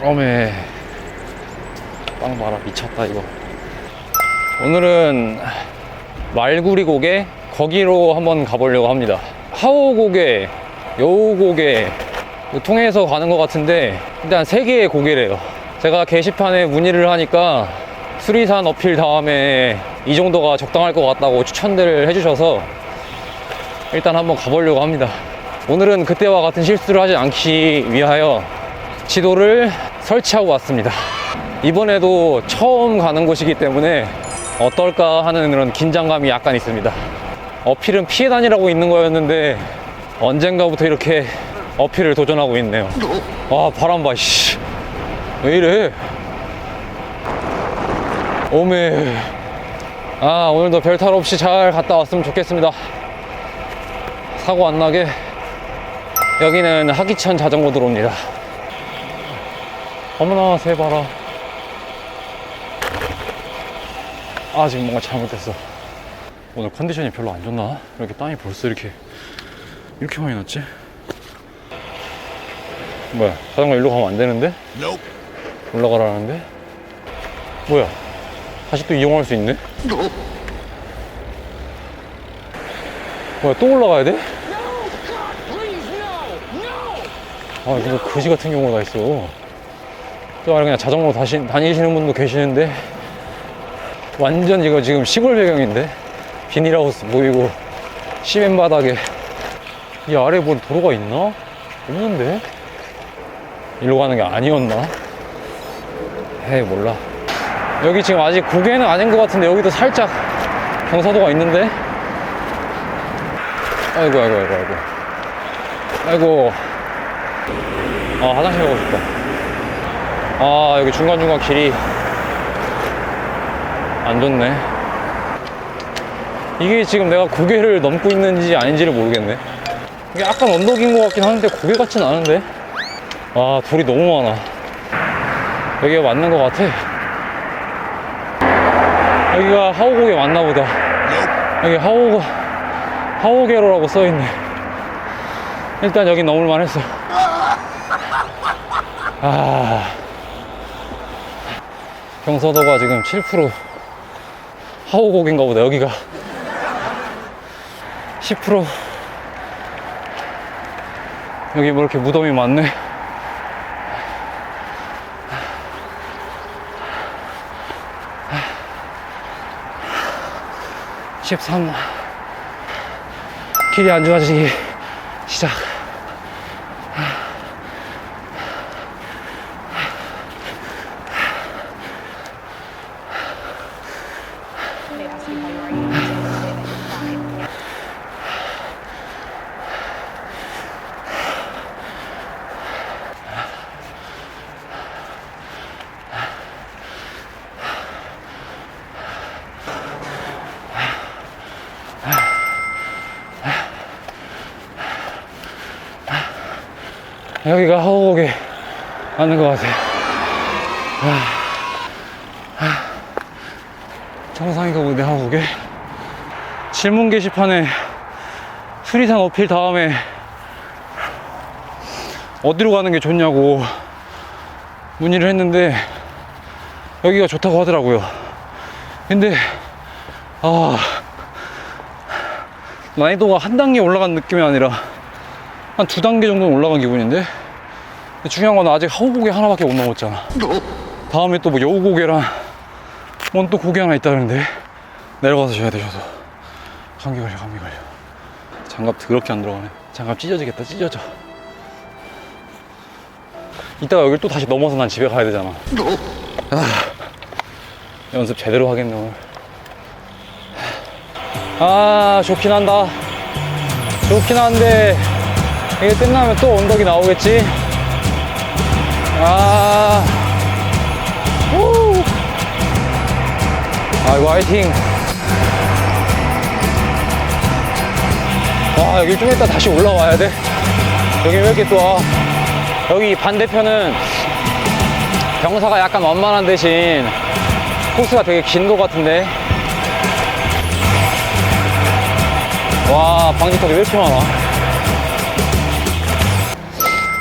어메. 빵 봐라 미쳤다 이거. 오늘은 말구리 고개 거기로 한번 가보려고 합니다. 하오 고개 여우 고개 통해서 가는 것 같은데 일단 세 개의 고개래요. 제가 게시판에 문의를 하니까 수리산 어필 다음에 이 정도가 적당할 것 같다고 추천들을 해주셔서 일단 한번 가보려고 합니다. 오늘은 그때와 같은 실수를 하지 않기 위하여 지도를 설치하고 왔습니다. 이번에도 처음 가는 곳이기 때문에 어떨까 하는 그런 긴장감이 약간 있습니다. 어필은 피해 다니라고 있는 거였는데 언젠가부터 이렇게 어필을 도전하고 있네요. 와, 바람 봐, 씨. 왜 이래? 오메. 아, 오늘도 별탈 없이 잘 갔다 왔으면 좋겠습니다. 사고 안 나게. 여기는 하기천 자전거 도로입니다. 어머나 새 봐라 아 지금 뭔가 잘못됐어 오늘 컨디션이 별로 안 좋나? 이렇게 땀이 벌써 이렇게 이렇게 많이 났지? 뭐야 자전거 일로 가면 안 되는데? 올라가라는데? 뭐야 다시 또 이용할 수 있네? 뭐야 또 올라가야 돼? 아 이거 거지 같은 경우가 있어 또 그냥 자전거 다시, 다니시는 분도 계시는데 완전 이거 지금 시골 배경인데 비닐하우스 보이고 시멘 바닥에 이 아래 뭐 도로가 있나? 없는데? 일로 가는 게 아니었나? 에이 몰라. 여기 지금 아직 고개는 아닌 것 같은데 여기도 살짝 경사도가 있는데? 아이고 아이고 아이고 아이고. 아이고. 아 화장실 가고 싶다 아 여기 중간중간 길이 안 좋네. 이게 지금 내가 고개를 넘고 있는지 아닌지를 모르겠네. 이게 약간 언덕인 것 같긴 하는데 고개 같진 않은데? 아 돌이 너무 많아. 여기가 맞는 것 같아. 여기가 하오고개 맞나 보다. 여기 하오고 하오게로라고 써있네. 일단 여기 넘을만 했어. 아 경서도가 지금 7% 하오곡인가 보다 여기가. 10% 여기 뭐 이렇게 무덤이 많네. (13) 길이 안 좋아지기 시작 여기가 하오곡에 맞는 것 같아. 정상인가 보네, 하오곡에. 질문 게시판에 수리산 어필 다음에 어디로 가는 게 좋냐고 문의를 했는데 여기가 좋다고 하더라고요. 근데, 아, 난이도가 한 단계 올라간 느낌이 아니라 한 두 단계 정도는 올라간 기분인데 중요한 건 아직 하우고개 하나밖에 못 넘었잖아. 다음에 또 뭐 여우고개랑 뭔 또 고개 하나 있다는데? 내려가서 줘야 돼 저도. 감기 걸려 감기 걸려. 장갑 더럽게 안 들어가네. 장갑 찢어지겠다 찢어져. 이따가 여길 또 다시 넘어서 난 집에 가야 되잖아. 아, 연습 제대로 하겠네 오늘. 아 좋긴 한다. 좋긴 한데 이게 끝나면 또 언덕이 나오겠지 아. 우. 아이고 화이팅. 와 여기 좀 이따 다시 올라와야 돼. 여기 왜 이렇게 또 와? 여기 반대편은 경사가 약간 완만한 대신 코스가 되게 긴 것 같은데. 와 방지턱이 왜 이렇게 많아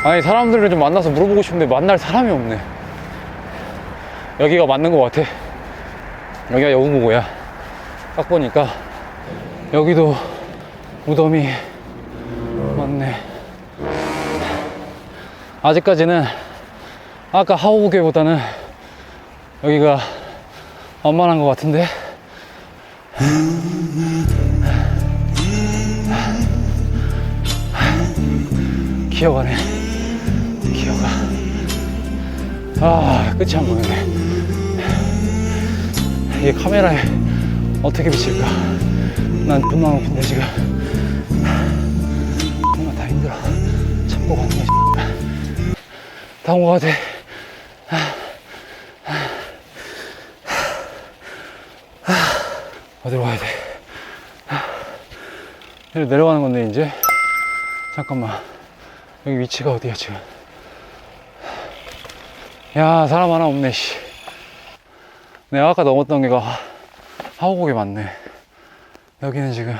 아니 사람들을 좀 만나서 물어보고 싶은데 만날 사람이 없네. 여기가 맞는 것 같아. 여기가 여우고고야. 딱 보니까 여기도 무덤이 맞네. 아직까지는 아까 하우고개보다는 여기가 만만한 것 같은데? 기어가네 아 끝이 안 보이네. 이게 카메라에 어떻게 비칠까? 난 존나 높은데 지금. 정말 다 힘들어. 참고 가는 거지. 것 같아. 어디로 가야 돼? 내려- 내려가는 건데 이제? 잠깐만. 여기 위치가 어디야 지금 야 사람 하나 없네 씨 내가 아까 넘었던 게가 하- 하우곡이 맞네 여기는 지금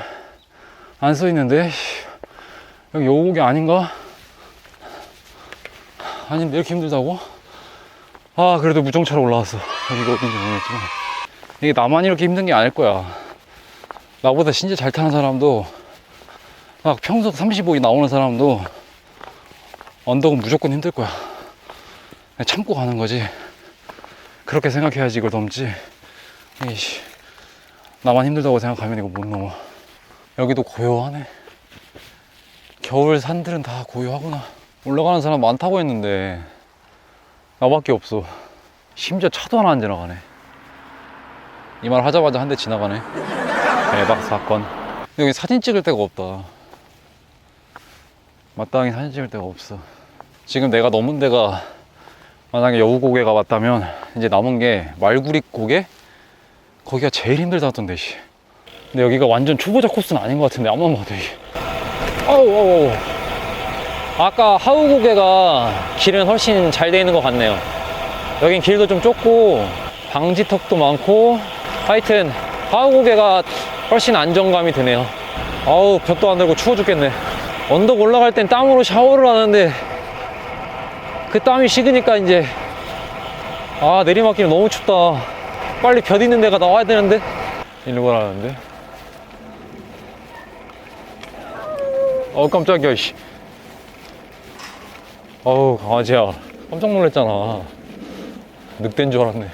안 써있는데 씨. 여기 여우곡이 아닌가? 아닌데 이렇게 힘들다고? 아 그래도 무정차로 올라왔어 여기가 어딘지 모르겠지만 이게 나만 이렇게 힘든 게 아닐 거야 나보다 진짜 잘 타는 사람도 막 평속 35이 나오는 사람도 언덕은 무조건 힘들 거야. 참고 가는 거지. 그렇게 생각해야지 이걸 넘지. 이씨, 나만 힘들다고 생각하면 이거 못 넘어. 여기도 고요하네. 겨울 산들은 다 고요하구나. 올라가는 사람 많다고 했는데 나밖에 없어. 심지어 차도 하나 안 지나가네. 이 말 하자마자 한 대 지나가네. 대박 사건. 여기 사진 찍을 데가 없다. 마땅히 사진 찍을 데가 없어. 지금 내가 넘은 데가 만약에 여우고개가 맞다면 이제 남은 게 말구리 고개? 거기가 제일 힘들다던데 씨. 근데 여기가 완전 초보자 코스는 아닌 것 같은데 아무만 봐도 이게. 아우. 아우. 아까 하우 고개가 길은 훨씬 잘 돼 있는 것 같네요. 여긴 길도 좀 좁고 방지턱도 많고 하여튼 하우 고개가 훨씬 안정감이 드네요. 아우 볕도 안 들고 추워 죽겠네. 언덕 올라갈 땐 땀으로 샤워를 하는데 그 땀이 식으니까 이제 아 내리막길은 너무 춥다. 빨리 볕 있는 데가 나와야 되는데 일로 가라는데. 어 깜짝이야 씨. 어우 강아지야 깜짝 놀랐잖아. 늑대인 줄 알았네.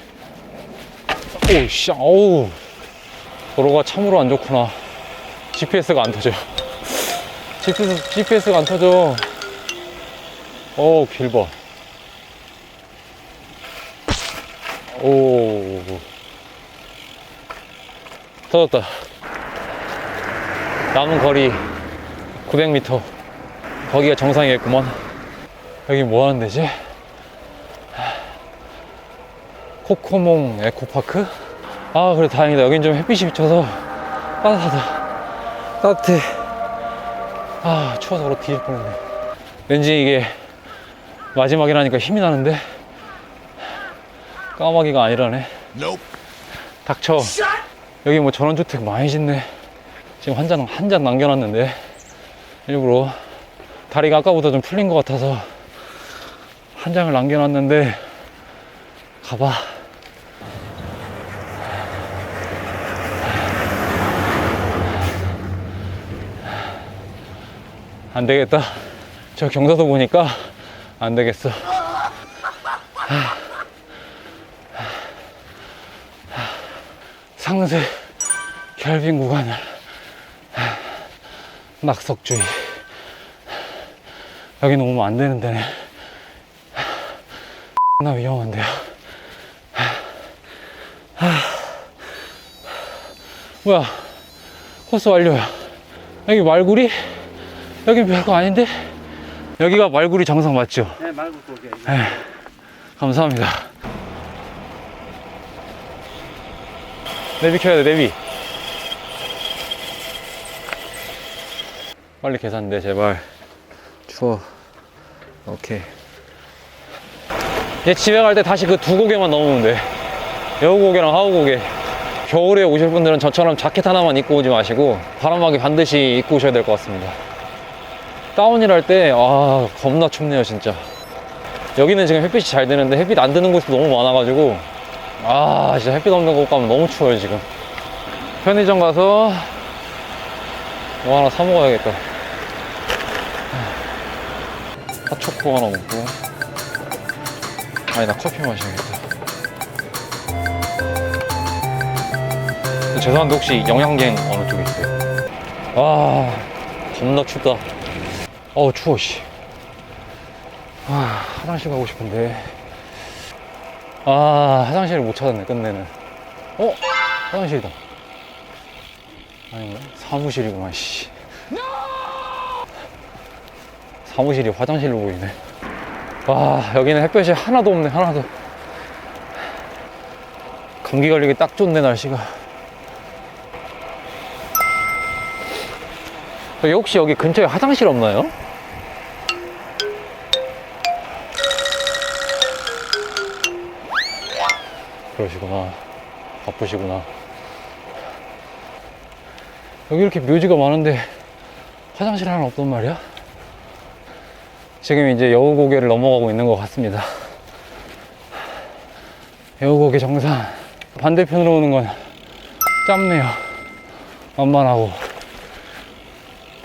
오씨 어우 도로가 참으로 안 좋구나. GPS가 안 터져. GPS, GPS가 안 터져. 오, 길 봐. 오. 터졌다. 남은 거리 900m. 거기가 정상이겠구만. 여기 뭐 하는 데지? 코코몽 에코파크? 아, 그래, 다행이다. 여긴 좀 햇빛이 비쳐서 따뜻하다. 따뜻해. 아, 추워서 그렇 뒤질 뻔했네. 왠지 이게 마지막이라니까 힘이 나는데 까마귀가 아니라네. 닥쳐. 여기 뭐 전원주택 많이 짓네. 지금 한 잔, 한 잔 남겨놨는데 일부러 다리가 아까보다 좀 풀린 것 같아서 한 장을 남겨놨는데 가봐. 안 되겠다. 저 경사도 보니까 안 되겠어. 상세 결빙 구간 낙석주의 여기 놓으면 안 되는 데네 나 위험한데요 뭐야 코스 완료야 여기 말구리 여기 별거 아닌데 여기가 말구리 정상 맞죠? 네, 거기. 네, 감사합니다. 내비 켜야 돼, 내비. 빨리 계산돼, 제발. 추워. 오케이. 이제 집에 갈 때 다시 그 두 고개만 넘으면 돼. 여우 고개랑 하우 고개. 겨울에 오실 분들은 저처럼 자켓 하나만 입고 오지 마시고 바람막이 반드시 입고 오셔야 될 것 같습니다. 다운힐 할 때, 아, 겁나 춥네요, 진짜. 여기는 지금 햇빛이 잘 드는데 햇빛 안 드는 곳이 너무 많아가지고, 아, 진짜 햇빛 없는 곳 가면 너무 추워요, 지금. 편의점 가서 뭐 하나 사 먹어야겠다. 핫초코 하나 먹고. 아니, 나 커피 마셔야겠다. 죄송한데 혹시 영양갱 어느 쪽에 있어요? 와 겁나 춥다 어우 추워 씨 아, 화장실 가고 싶은데 아 화장실을 못 찾았네 끝내는 어? 화장실이다 아닌가? 사무실이구만 씨 사무실이 화장실로 보이네 와 여기는 햇볕이 하나도 없네 하나도 감기 걸리기 딱 좋네 날씨가 혹시 여기 근처에 화장실 없나요? 바쁘시구나. 여기 이렇게 묘지가 많은데 화장실 하나 없단 말이야? 지금 이제 여우고개를 넘어가고 있는 것 같습니다. 여우고개 정상. 반대편으로 오는 건 짧네요. 만만하고.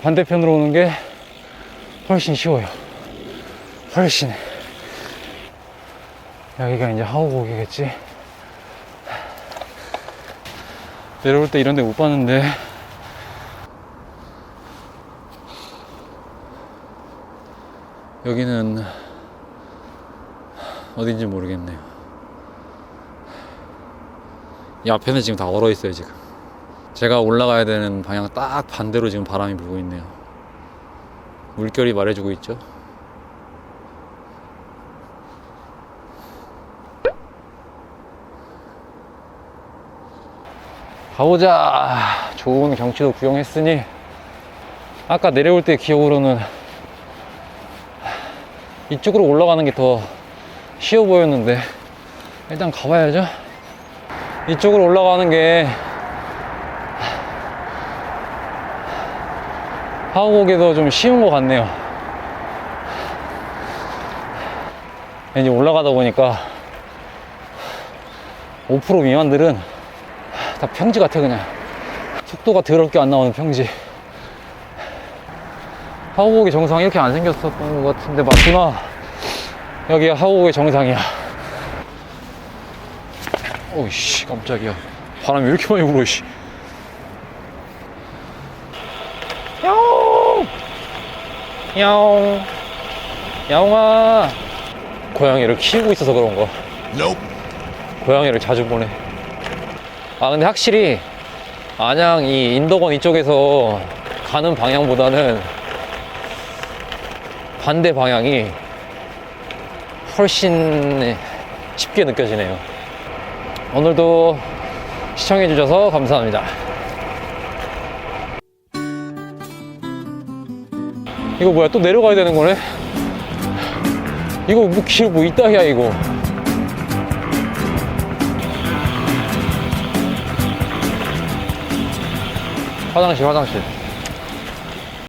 반대편으로 오는 게 훨씬 쉬워요. 훨씬. 여기가 이제 하우고개겠지. 내려올 때 이런 데 못 봤는데. 여기는 어딘지 모르겠네요. 이 앞에는 지금 다 얼어 있어요, 지금. 제가 올라가야 되는 방향 딱 반대로 지금 바람이 불고 있네요. 물결이 말해주고 있죠. 가보자. 좋은 경치도 구경했으니 아까 내려올 때 기억으로는 이쪽으로 올라가는 게 더 쉬워 보였는데 일단 가봐야죠. 이쪽으로 올라가는 게 하우곡에도 좀 쉬운 것 같네요. 이제 올라가다 보니까 5% 미만들은 다 평지 같아 그냥. 속도가 더럽게 안 나오는 평지. 하우곡의 정상이 이렇게 안 생겼었던 것 같은데 맞구나. 여기가 하우곡의 정상이야. 오이씨 깜짝이야. 바람이 왜 이렇게 많이 불어 씨. 야옹! 야옹. 야옹아. 고양이를 키우고 있어서 그런가 고양이를 자주 보내 아 근데 확실히 안양 이 인덕원 이쪽에서 가는 방향보다는 반대 방향이 훨씬 쉽게 느껴지네요. 오늘도 시청해 주셔서 감사합니다. 이거 뭐야? 또 내려가야 되는 거네? 이거 뭐 길뭐 있다야 이거 화장실 화장실